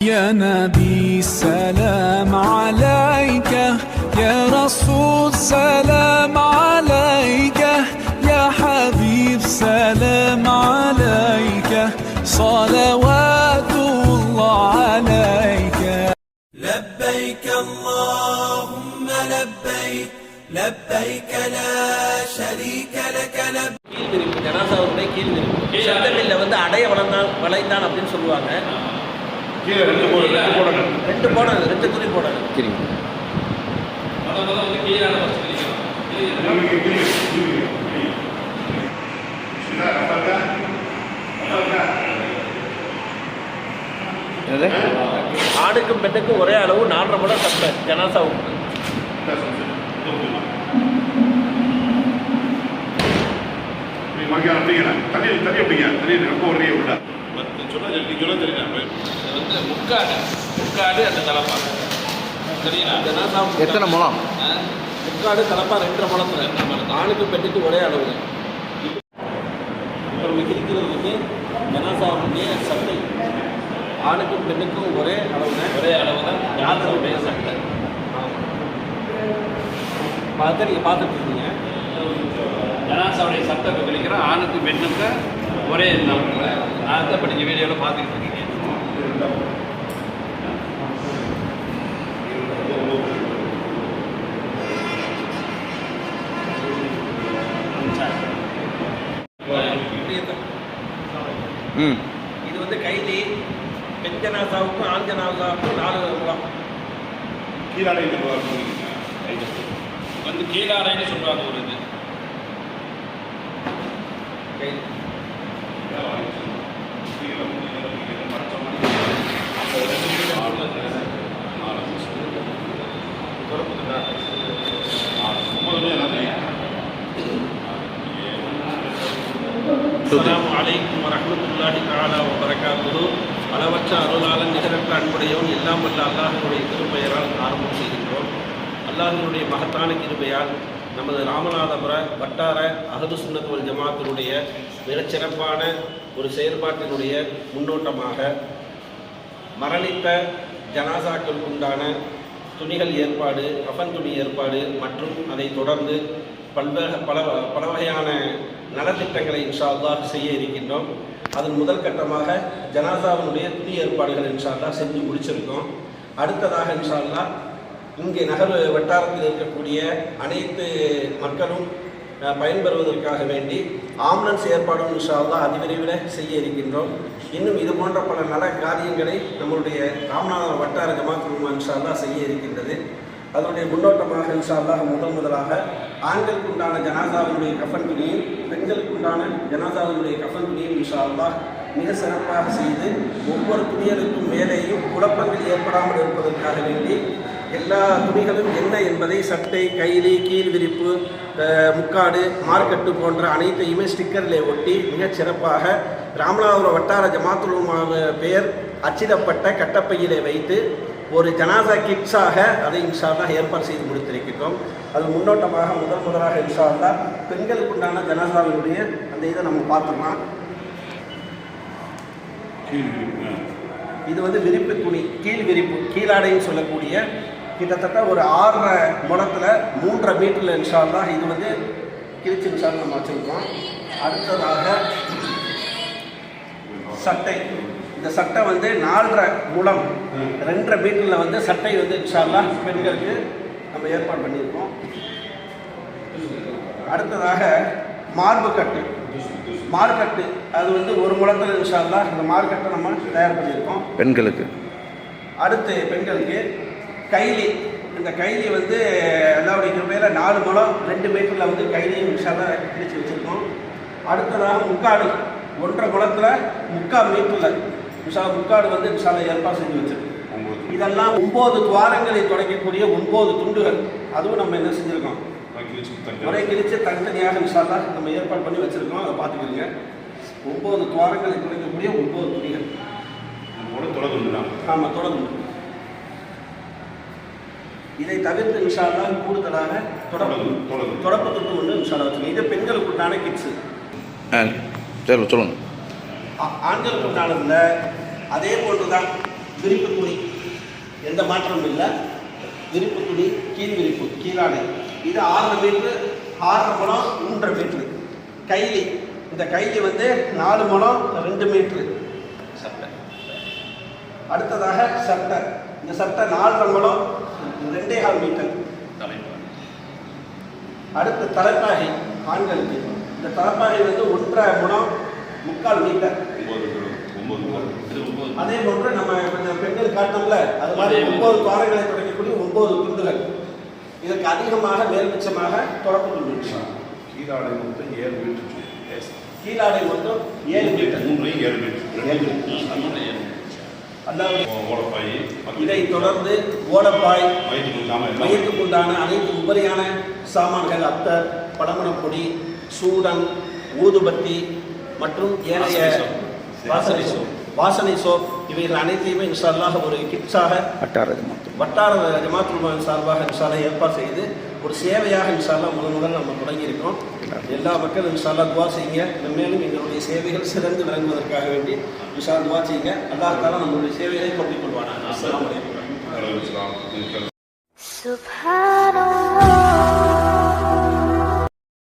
يا نبي سلام عليك يا رسول سلام عليك يا حبيب سلام عليك صلوات الله عليك لبيك اللهم لبيك لبيك لا شريك لك لبيك கீழ்விரிப்பு ஜனாசாவுடைய கீழ்விரிப்பு சட்டமில்ல வந்து அடைய வளர்ந்தான் வளைத்தான் அப்படின்னு சொல்லுவாங்க கீழே ரெண்டு போட ரெண்டு போடணும் ரெண்டு போடணும் ரெண்டு துணி போடணும்? அப்பாக்கா? ஆணுக்கும் பெண்ணுக்கும் ஒரே அளவு நாலரை முடம் சட்டை ஜனாசாவுக்கு வாங்கி அப்படிங்கண்ணா. தண்ணி தண்ணி அப்படிங்க தண்ணி ரொம்ப ஒரே விடா பத்து சொல்ல நீ சொல்ல தெரியும்? இது வந்து முக்காடு முக்காடு அந்த தலைப்பா. சரிங்களா? ஜனாசாவுக்கு எத்தனை முழம்? முக்காடு கலப்பா ரெண்டரை முடத்துல ஆணுக்கும் பெண்ணுக்கும் ஒரே அளவு. இப்போ நம்ம கிழிக்கிறது வந்து ஜனாசாவுடைய சட்டை. ஆணுக்கும் பெண்ணுக்கும் ஒரே அளவு. தான் ஒரே அளவு தான் ஜாதகருடைய சட்டை. பார்த்து நீங்கள் பார்த்துட்டு இருக்கீங்க. ஜனாசாவுடைய சட்டத்தை கழிக்கிறோம் ஆணுக்கு பெண்ணுக்கு ஒரே நம்பர் நான் தான் இப்போ நீங்கள் வீடியோவில் பார்த்துக்கிட்டு இருக்கீங்க. இது வந்து ஜனாசாவுக்கும் ஆண் ஜனாசாவுக்கும் நாலு முகம். கீழாடை இந்த வந்து கீழாடைன்னு சொல்லுவாங்க ஒரு இது கைலி அஸ்ஸலாமு அலைக்கும் வரமத்துல்லாஹி தாலா வ அளவற்ற அருளாளன் நிகரற்ற அன்புடையவன் எல்லாம் வல்ல அல்லாஹனுடைய திருப்பெயரால் ஆரம்பம் செய்கின்றோம். அல்லாஹனுடைய மகத்தான கிருபையால் நமது ராமநாதபுர வட்டார அகது சுண்ணத்துவல் ஜமாத்தினுடைய மிகச்சிறப்பான ஒரு செயல்பாட்டினுடைய முன்னோட்டமாக மரணித்த ஜனாசாக்களுக்குண்டான துணிகள் ஏற்பாடு கஃபன் துணி ஏற்பாடு மற்றும் அதை தொடர்ந்து பல்வேறு பல பல வகையான நலத்திட்டங்களை இன்ஷா அல்லாஹ் செய்ய இருக்கின்றோம். அதன் முதல் கட்டமாக ஜனாசாவினுடைய துணி ஏற்பாடுகள் இன்ஷா அல்லாஹ் செஞ்சு முடிச்சிருக்கோம். அடுத்ததாக இன்ஷா அல்லாஹ் இங்கே நகர் வட்டாரத்தில் இருக்கக்கூடிய அனைத்து மக்களும் பயன்பெறுவதற்காக வேண்டி ஆம்புலன்ஸ் ஏற்பாடும் இன்ஷா அதிவிரைவில் செய்ய இருக்கின்றோம். இன்னும் இது போன்ற பல நல காரியங்களை நம்மளுடைய ராமநாதபுரம் வட்டார ஜமாத்துல் இன்ஷா செய்ய இருக்கின்றது. அதனுடைய முன்னோட்டமாக இன்ஷா முதன் முதல் முதலாக ஆண்களுக்கு உண்டான ஜனாதாவினுடைய கஃன் துணியும் பெண்களுக்கு உண்டான ஜனாதாவினுடைய கஃன் துணியும் இன்ஷா மிக சிறப்பாக செய்து ஒவ்வொரு துணியலுக்கும் மேலேயும் குழப்பங்கள் ஏற்படாமல் இருப்பதற்காக வேண்டி எல்லா துணிகளும் என்ன என்பதை சட்டை கைலி கீழ் விரிப்பு முக்காடு மார்க்கெட்டு போன்ற அனைத்தையுமே ஸ்டிக்கரில் ஒட்டி மிகச் சிறப்பாக ராமநாதபுரம் வட்டார ஜமாத்துலுமாவ பெயர் அச்சிடப்பட்ட கட்டப்பையிலே வைத்து ஒரு ஜனாசா கிட்ஸாக அதை இன்ஷா ஏற்பாடு செய்து முடித்திருக்கிறோம் அது முன்னோட்டமாக முதல் முதலாக இன்ஷா அல்லாஹ் பெண்களுக்கு உண்டான ஜனாசாவினுடைய அந்த இதை நம்ம பார்த்துக்கலாம். இது வந்து விரிப்பு துணி கீழ் விரிப்பு கீழாடைன்னு சொல்லக்கூடிய கிட்டத்தட்ட ஒரு ஆறரை முடத்தில் மூன்றரை மீட்டரில் இன்ஷா இது வந்து கிழிச்சு இன்ஷா நம்ம வச்சுருக்கோம். அடுத்ததாக சட்டை. இந்த சட்டை வந்து நாலரை முடம் ரெண்டரை மீட்டரில் வந்து சட்டை வந்து இன்ஷா பெண்களுக்கு நம்ம ஏற்பாடு பண்ணியிருக்கோம். அடுத்ததாக மார்பு கட்டு. மார்க்கட்டு அது வந்து ஒரு முழத்தில் இன்ஷா அல்லாஹ் இந்த மார்க்கட்டை நம்ம தயார் பண்ணியிருக்கோம். பெண்களுக்கு. அடுத்து பெண்களுக்கு கைலி. இந்த கைலி வந்து எல்லாருடைய கிருபையில் நாலு முழம் ரெண்டு மீட்டரில் வந்து கைலியும் இன்ஷால்லா கிழிச்சு வச்சுருக்கோம். அடுத்ததாக முக்காடு. ஒன்றரை குளத்தில் முக்கால் மீட்டரில் இன்ஷா முக்காடு வந்து இன்ஷால்லா ஏற்பாடு செஞ்சு வச்சிருக்கோம். இதெல்லாம் ஒம்பது துவாரங்களை தொடங்கக்கூடிய ஒம்பது துண்டுகள். அதுவும் நம்ம என்ன செஞ்சுருக்கோம்? ஒரே கிழிச்சு தனித்தனியாக இன்ஷால்லா நம்ம ஏற்பாடு பண்ணி வச்சுருக்கோம். அதை பார்த்துக்கிறீங்க. ஒம்பது துவாரங்களை தொடங்கக்கூடிய ஒம்பது துணிகள். ஆமாம் தொடர்ந்து இதை தவிர்த்து இன்ஷா அல்லாஹ் கூடுதலாக தொடர்பு. தொடர்பு தொட்டு ஒன்று இன்ஷா அல்லாஹ் வச்சுருக்கோம். இது பெண்களுக்கு உண்டான கிட்ஸு ஆ சரி சொல்லுங்கள் ஆண்களுக்கு உண்டானதில் அதே போன்று தான் விரிப்பு துணி. எந்த மாற்றமும் இல்லை. விரிப்பு துணி கீழ் விரிப்பு கீழாடை இது ஆறரை மீட்ரு ஆறரை முழம் மூன்றரை மீட்ரு கைலி. இந்த கைலி வந்து நாலு முழம் ரெண்டு மீட்ரு சட்டை. அடுத்ததாக சட்டை. இந்த சட்டை நாலரை முழம் ரெண்டே கால் மீட்டர். அடுத்து தலைப்பாகை ஆண்களுக்கு. இந்த தலைப்பாகை வந்து ஒன்றரை முழம் முக்கால் மீட்டர். அதே போன்று நம்ம பெண்கள் காட்டோம்ல அது மாதிரி ஒன்பது துவாரங்களை தொடங்கக்கூடிய ஒன்பது துண்டுகள். இதற்கு அதிகமாக மேல்பட்சமாக தொடர்பு துண்டு கீழாடை மொத்தம் ஏழு மீட்டர் கீழாடை மொத்தம் ஏழு மீட்டர். மூணு ஏழு மீட்டர். ஏழு மீட்டர் அதாவது ஓடப்பாய் இதை தொடர்ந்து ஓடப்பாய் வயிற்று இல்லாமல் எல்லாம் மையத்துக்கு உண்டான அனைத்து உபரியான சாமான்கள் அத்தர் படமணப்பொடி சூடம் ஊதுபத்தி மற்றும் ஏனைய வாசனை சோப் வாசனை சோப் இவைகள் அனைத்தையுமே இன்ஷால்லாக ஒரு கிட்ஸாக வட்டார வட்டார ஜமாத்துல்மான் சார்பாக இன்ஷால்லா ஏற்பாடு செய்து ஒரு சேவையாக இன்ஷால்லா முதல் முதல் நம்ம தொடங்கியிருக்கோம். எல்லா மக்களும் இன்ஷால்லா துவா செய்யுங்க. மேலும் எங்களுடைய சேவைகள் சிறந்து விளங்குவதற்காக வேண்டி இன்ஷா துவா செய்யுங்க. அல்லாஹால நம்மளுடைய சேவைகளை கொண்டு கொள்வானாங்க அஸ்லாம்